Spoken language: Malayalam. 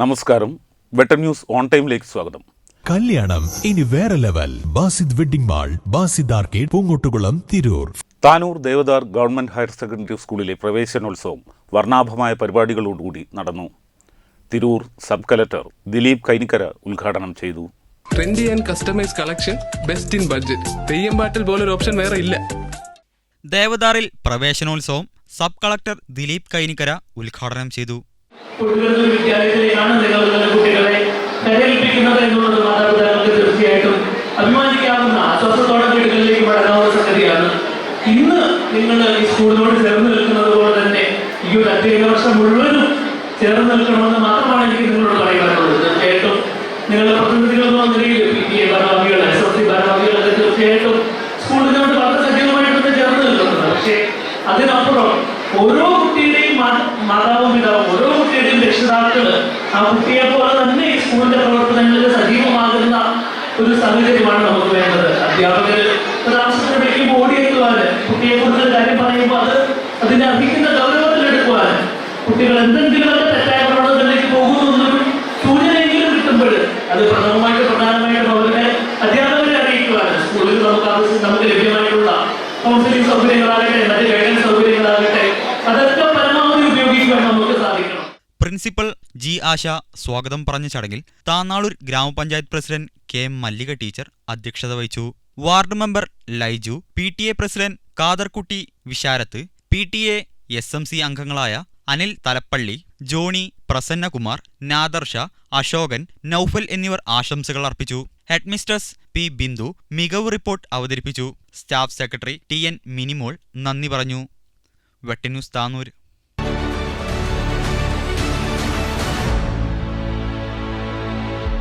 നമസ്കാരം. വെട്ടം ന്യൂസ് ഓൺ ടൈമിലേക്ക് സ്വാഗതം. കല്യാണം ഇനി വേറെ level. Basid wedding mall Basid arcade Poonkottukulam Tirur. Tanur Devadhar government higher secondary സ്കൂളിലെ പ്രവേശനോത്സവം വർണാഭമായ പരിപാടികളോടുകൂടി നടന്നു. തിരൂർ സബ് കലക്ടർ ദിലീപ് കൈനിക്കര ഉദ്ഘാടനം ചെയ്തു. Trendy and customise collection best in budget theyyam പാട്ടിൽ പോലൊരു ഓപ്ഷൻ വേറെ ഇല്ല. ദേവദാറിൽ പ്രവേശനോത്സവം സബ് കളക്ടർ ദിലീപ് കൈനിക്കര ഉദ്ഘാടനം ചെയ്തു. കുട്ടികളുടെ നിങ്ങൾ നിങ്ങളുടെ കുട്ടികളെ തെരഞ്ഞെടുപ്പിക്കുന്നത് എന്നുള്ളത് മാതാപിതാക്കൾക്ക് തീർച്ചയായിട്ടും അഭിമാനിക്കാവുന്ന ആശ്വാസത്തോടെ വീടുകളിലേക്ക് മടങ്ങാവുന്ന സംഗതിയാണ്. ഇന്ന് നിങ്ങൾ ഈ സ്കൂളിനോട് ചേർന്ന് നിൽക്കുന്നത് പോലെ തന്നെ ഈ ഒരു അധ്യയന വർഷം മുഴുവനും ചേർന്ന് നിൽക്കണമെന്ന് മാത്രമാണ് എനിക്ക് നിങ്ങളോട് പറയാനുള്ളത്. തീർച്ചയായിട്ടും നിങ്ങളുടെ പ്രതിനിധികൾ എന്ന നിലയിൽ പി ടി എ ഭാരവാഹികൾ എസ് എഫ് സി ഭാരവാഹികളൊക്കെ തീർച്ചയായിട്ടും സ്കൂളിനോട് വളരെ സജീവമായിട്ടൊന്ന് ചേർന്ന് നിൽക്കുന്നത് പക്ഷേ അതിനപ്പുറം ഓരോ കുട്ടിയുടെയും മാതാവും പിതാവും ഓരോ കുട്ടിയുടെയും രക്ഷിതാക്കൾ ആ കുട്ടിയെ പോലെ തന്നെ സ്കൂളിന്റെ പ്രവർത്തനങ്ങളിൽ സജീവമാകുന്ന ഒരു സാഹചര്യമാണ് നമുക്ക് വേണ്ടത്. അധ്യാപകര് ഒരാവശ്യത്തിന് ഓടിയെത്തുവാൻ കുട്ടിയെ കുറിച്ച് കാര്യം പറയുമ്പോൾ അത് അതിനെ അർഹിക്കുന്ന ഗൗരവത്തിലെടുക്കുവാൻ കുട്ടികൾ എന്തെങ്കിലും അത് തെറ്റായ പ്രവർത്തനത്തിലേക്ക് പോകുന്നു എന്നൊരു സൂചനയെങ്കിലും കിട്ടുമ്പോൾ അത് പ്രഥമമായിട്ട് പ്രധാനമായിട്ടും അവരുടെ അധ്യാപകരെ അറിയിക്കുവാൻ സ്കൂളിൽ നമുക്ക് ആവശ്യം നമുക്ക് ലഭ്യമായിട്ടുള്ള കൗൺസിലിംഗ് സൗകര്യങ്ങളാകട്ടെ പ്രിൻസിപ്പൽ ജി ആശ സ്വാഗതം പറഞ്ഞ ചടങ്ങിൽ താന്നാളൂർ ഗ്രാമപഞ്ചായത്ത് president K M Mallika teacher അധ്യക്ഷത വഹിച്ചു. Ward member Laiju P T A president Kadarkutty Visharath P T A S M C അംഗങ്ങളായ അനിൽ തലപ്പള്ളി ജോണി പ്രസന്നകുമാർ നാദർഷ അശോകൻ നൌഫൽ എന്നിവർ ആശംസകൾ അർപ്പിച്ചു. ഹെഡ്മിസ്റ്റേഴ്സ് പി ബിന്ദു മികവ് റിപ്പോർട്ട് അവതരിപ്പിച്ചു. Staff secretary T N Minimol നന്ദി പറഞ്ഞു. വെട്ടന്യൂസ് താനൂർ